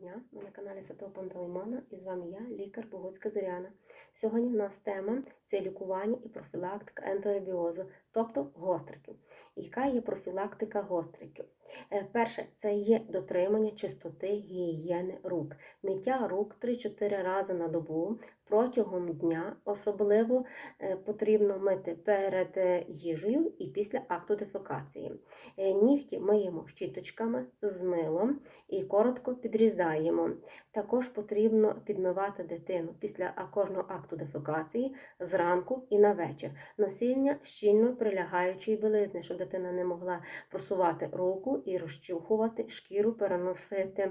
дня! Ми на каналі Святого Пантелеймона і з вами я, лікар Богоцька Зоряна. Сьогодні в нас тема це лікування і профілактика ентеробіозу, тобто гостриків. Яка є профілактика гостриків? Е, Перше, це є дотримання чистоти гігієни рук. Миття рук 3-4 рази на добу протягом дня. Особливо е, потрібно мити перед е, їжею і після акту дефекації. Нігті миємо щіточками з милом і коротко підрізаємо. Також потрібно підмивати дитину після кожного акту дефекації зранку і на вечір. Носіння щільно прилягаючої білизни, щоб дитина не могла просувати руку і розчухувати шкіру, переносити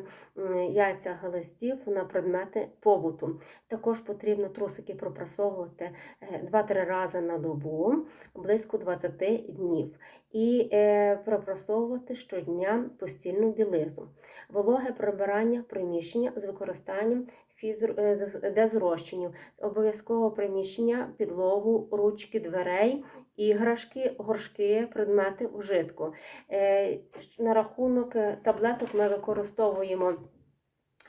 яйця глистів на предмети побуту. Також потрібно трусики пропрасовувати е, 2-3 рази на добу, близько 20 днів. І е, пропрасовувати щодня постільну білизну. Вологе прибирання приміщення з використанням е. Обов'язково приміщення, підлогу, ручки дверей, іграшки, горшки, предмети вжитку. На рахунок е, таблеток ми використовуємо.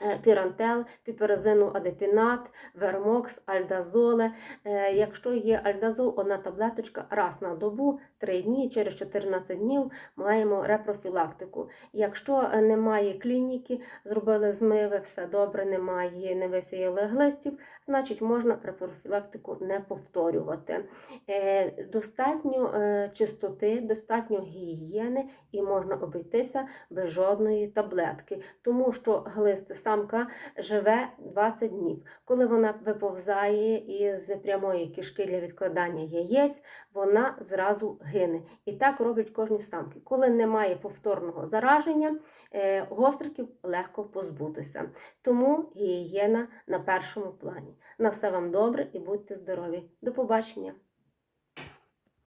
Е, Пірантел, піперозину адепінат, вермокс, альдазоле. Е, Якщо є альдазол, одна таблеточка раз на добу, 3 дні, через 14 днів маємо репрофілактику. Якщо е, немає клініки, зробили змиви, все добре, немає, не висіяли глистів, значить можна репрофілактику не повторювати. Достатньо чистоти, достатньо гігієни і можна обійтися без жодної таблетки, тому що глист самка живе 20 днів. Коли вона виповзає із прямої кишки для відкладання яєць, вона зразу гине. І так роблять кожні самки. Коли немає повторного зараження, е, гостриків легко позбутися. Тому гігієна на першому плані. На все вам добре і будьте здорові. До побачення!